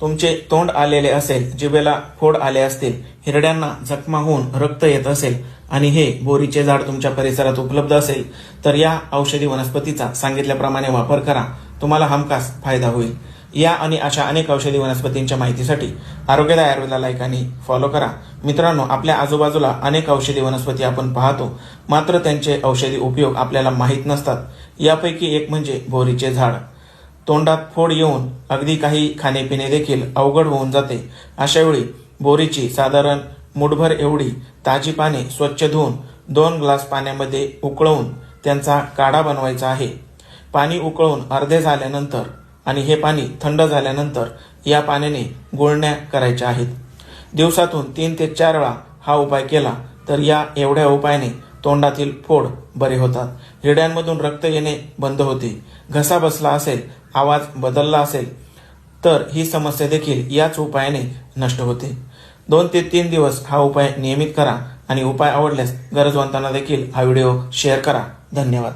तुमचे तोंड आलेले असेल जिभेला फोड आले असतील हिरड्यांना जखमा होऊन रक्त येत असेल आणि हे बोरीचे झाड तुमच्या परिसरात उपलब्ध असेल तर या औषधी वनस्पतीचा सांगितल्याप्रमाणे वापर करा. तुम्हाला हमखास फायदा होईल. या आणि अशा अनेक औषधी वनस्पतींच्या माहितीसाठी आरोग्यदाय आयुर्वेदा लाईक आणि फॉलो करा. मित्रांनो आपल्या आजूबाजूला अनेक औषधी वनस्पती आपण पाहतो. मात्र त्यांचे औषधी उपयोग आपल्याला माहीत नसतात. यापैकी एक म्हणजे बोरीचे झाड. तोंडात फोड येऊन अगदी काही खाणेपिणे देखील अवघड होऊन जाते. अशावेळी बोरीची साधारण मुठभर एवढी ताजी पाने स्वच्छ धुवून दोन ग्लास पाण्यामध्ये उकळवून त्यांचा काढा बनवायचा आहे. पाणी उकळून अर्धे झाल्यानंतर आणि हे पाणी थंड झाल्यानंतर या पाण्याने गुळण्या करायच्या आहेत. दिवसातून तीन ते चार वेळा हा उपाय केला तर या एवढ्या उपायाने तोंडातील फोड बरे होतात. हिरड्यांमधून रक्त येणे बंद होते. घसा बसला असेल आवाज बदलला असेल तर ही समस्या देखील याच उपायाने नष्ट होते. दोन ते तीन दिवस हा उपाय नियमित करा आणि उपाय आवडल्यास गरजवंतांना देखील हा व्हिडिओ शेअर करा. धन्यवाद.